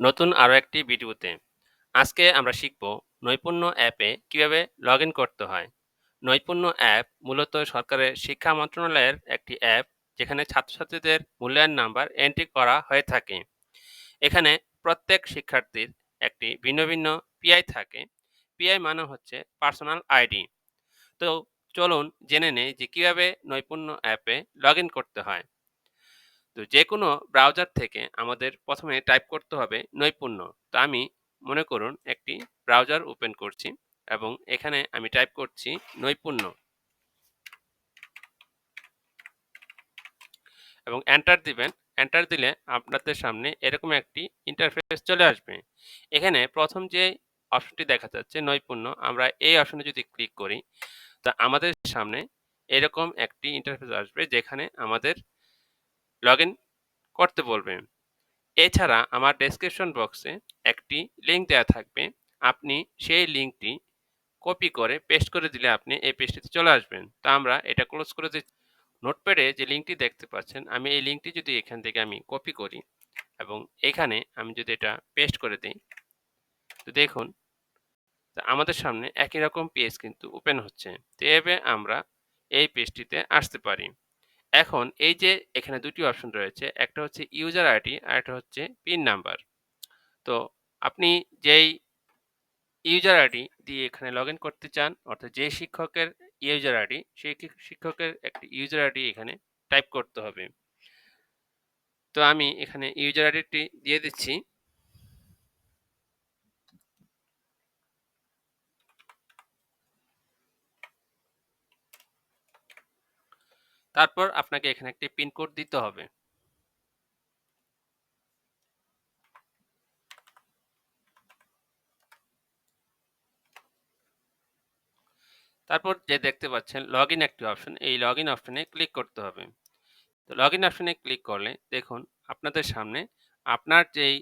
নতুন আরও একটি ভিডিওতে। আজকে আমরা শিখব নৈপুণ্য অ্যাপে কীভাবে লগ করতে হয়। নৈপুণ্য অ্যাপ মূলত সরকারের শিক্ষা মন্ত্রণালয়ের একটি অ্যাপ যেখানে ছাত্রছাত্রীদের মূল্যায়ন নাম্বার এন্ট্রি করা হয়ে থাকে। এখানে প্রত্যেক শিক্ষার্থীর একটি ভিন্ন ভিন্ন পিআই থাকে। পিআই মানে হচ্ছে পার্সোনাল আইডি তো চলুন জেনে নেই যে কীভাবে নৈপুণ্য অ্যাপে লগ করতে হয়। তো যে কোনো ব্রাউজার থেকে আমাদের প্রথমে টাইপ করতে হবে নৈপুণ্য। তো আমি মনে করুন একটি ব্রাউজার ওপেন করছি এবং এখানে আমি টাইপ করছি নৈপুণ্য। এবং এন্টার দিবেন। এন্টার দিলে আপনাদের সামনে এরকম একটি ইন্টারফেস চলে আসবে। এখানে প্রথম যে অপশনটি দেখা যাচ্ছে নৈপুণ্য, আমরা এই অপশনে যদি ক্লিক করি, তা আমাদের সামনে এরকম একটি ইন্টারফেস আসবে যেখানে আমাদের লগ করতে বলবে এছাড়া আমার ডেসক্রিপশন বক্সে একটি লিঙ্ক দেওয়া থাকবে। আপনি সেই লিঙ্কটি কপি করে পেস্ট করে দিলে আপনি এই পেজটিতে চলে আসবেন। তা আমরা এটা ক্লোজ করে দিই। নোটপ্যাডে যে লিঙ্কটি দেখতে পাচ্ছেন, আমি এই লিঙ্কটি যদি এখান থেকে আমি কপি করি এবং এখানে আমি যদি এটা পেস্ট করে দিই, তো দেখুন আমাদের সামনে একই রকম পেজ কিন্তু ওপেন হচ্ছে। তো এভাবে আমরা এই পেজটিতে আসতে পারি। এখন এই যে এখানে দুটি অপশন রয়েছে, একটা হচ্ছে ইউজার আইডি আর একটা হচ্ছে পিন নাম্বার তো আপনি যেই ইউজার আইডি দিয়ে এখানে লগ করতে চান, অর্থাৎ যে শিক্ষকের ইউজার আইডি সেই শিক্ষকের একটি ইউজার আইডি এখানে টাইপ করতে হবে। তো আমি এখানে ইউজার আইডিটি দিয়ে দিচ্ছি। তারপর আপনাকে এখানে একটি পিনকোড দিতে হবে। তারপর যে দেখতে পাচ্ছেন লগ ইন একটি অপশন এই লগ ইন অপশনে ক্লিক করতে হবে। তো লগ ইন অপশনে ক্লিক করলে দেখুন, আপনাদের সামনে আপনার যেই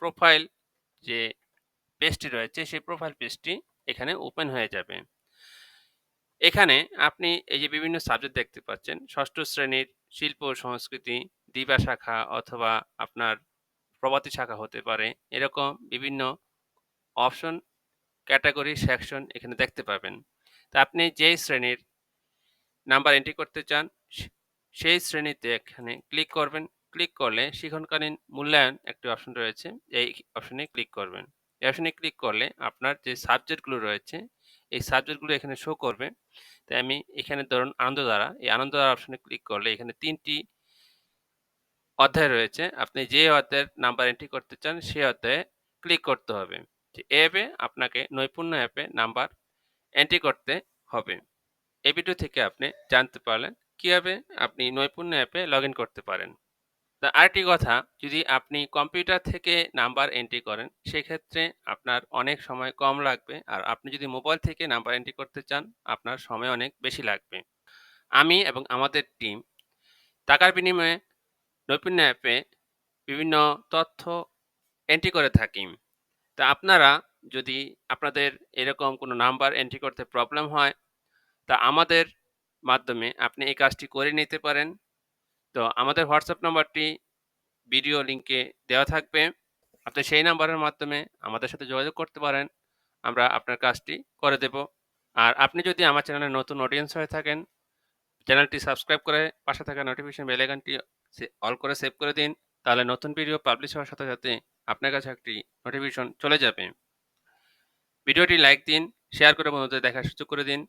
প্রোফাইল যে পেজটি রয়েছে, সেই প্রোফাইল পেজটি এখানে ওপেন হয়ে যাবে। এখানে আপনি এই যে বিভিন্ন সাবজেক্ট দেখতে পাচ্ছেন, ষষ্ঠ শ্রেণির শিল্প সংস্কৃতি দিবা শাখা অথবা আপনার প্রবাতি শাখা হতে পারে, এরকম বিভিন্ন অপশন ক্যাটাগরি সেকশন এখানে দেখতে পাবেন। তা আপনি যেই শ্রেণির নাম্বার এন্ট্রি করতে চান সেই শ্রেণীতে এখানে ক্লিক করবেন। ক্লিক করলে শিক্ষণকালীন মূল্যায়ন একটি অপশন রয়েছে, এই অপশনে ক্লিক করবেন। এই অপশনে ক্লিক করলে আপনার যে সাবজেক্টগুলো রয়েছে এই সাবজেক্টগুলো এখানে শো করবে। তাই আমি এখানে ধরুন আনন্দধারা। এই আনন্দধারা অপশনে ক্লিক করলে এখানে তিনটি অধ্যায় রয়েছে। আপনি যে অধ্যায়ের নাম্বার এন্ট্রি করতে চান সেই অধ্যায়ে ক্লিক করতে হবে। অ্যাপে আপনাকে নৈপুণ্য অ্যাপে নাম্বার এন্ট্রি করতে হবে। এই ভিডিও থেকে আপনি জানতে পারলেন কীভাবে আপনি নৈপুণ্য অ্যাপে লগ করতে পারেন। তা আরেকটি কথা, যদি আপনি কম্পিউটার থেকে নাম্বার এন্ট্রি করেন, সেক্ষেত্রে আপনার অনেক সময় কম লাগবে। আর আপনি যদি মোবাইল থেকে নাম্বার এন্ট্রি করতে চান, আপনার সময় অনেক বেশি লাগবে। আমি এবং আমাদের টিম টাকার বিনিময়ে নৈপুণ্য অ্যাপে বিভিন্ন তথ্য এন্ট্রি করে থাকি। তা আপনারা যদি আপনাদের এরকম কোনো নাম্বার এন্ট্রি করতে প্রবলেম হয়, তা আমাদের মাধ্যমে আপনি এই কাজটি করে নিতে পারেন। তো আমাদের হোয়াটসঅ্যাপ নাম্বারটি ভিডিও লিঙ্কে দেওয়া থাকবে। আপনি সেই নাম্বারের মাধ্যমে আমাদের সাথে যোগাযোগ করতে পারেন। আমরা আপনার কাজটি করে দেব। আর আপনি যদি আমার চ্যানেলে নতুন অডিয়েন্স হয়ে থাকেন, চ্যানেলটি সাবস্ক্রাইব করে পাশে থাকা নোটিফিকেশন বেলাইকানটি অল করে সেভ করে দিন। তাহলে নতুন ভিডিও পাবলিশ হওয়ার সাথে সাথে আপনার কাছে একটি নোটিফিকেশন চলে যাবে। ভিডিওটি লাইক দিন শেয়ার করে বন্ধুদের দেখার সুযোগ করে দিন।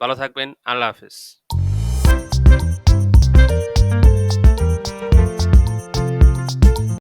ভালো থাকবেন। আল্লাহ হাফিজ।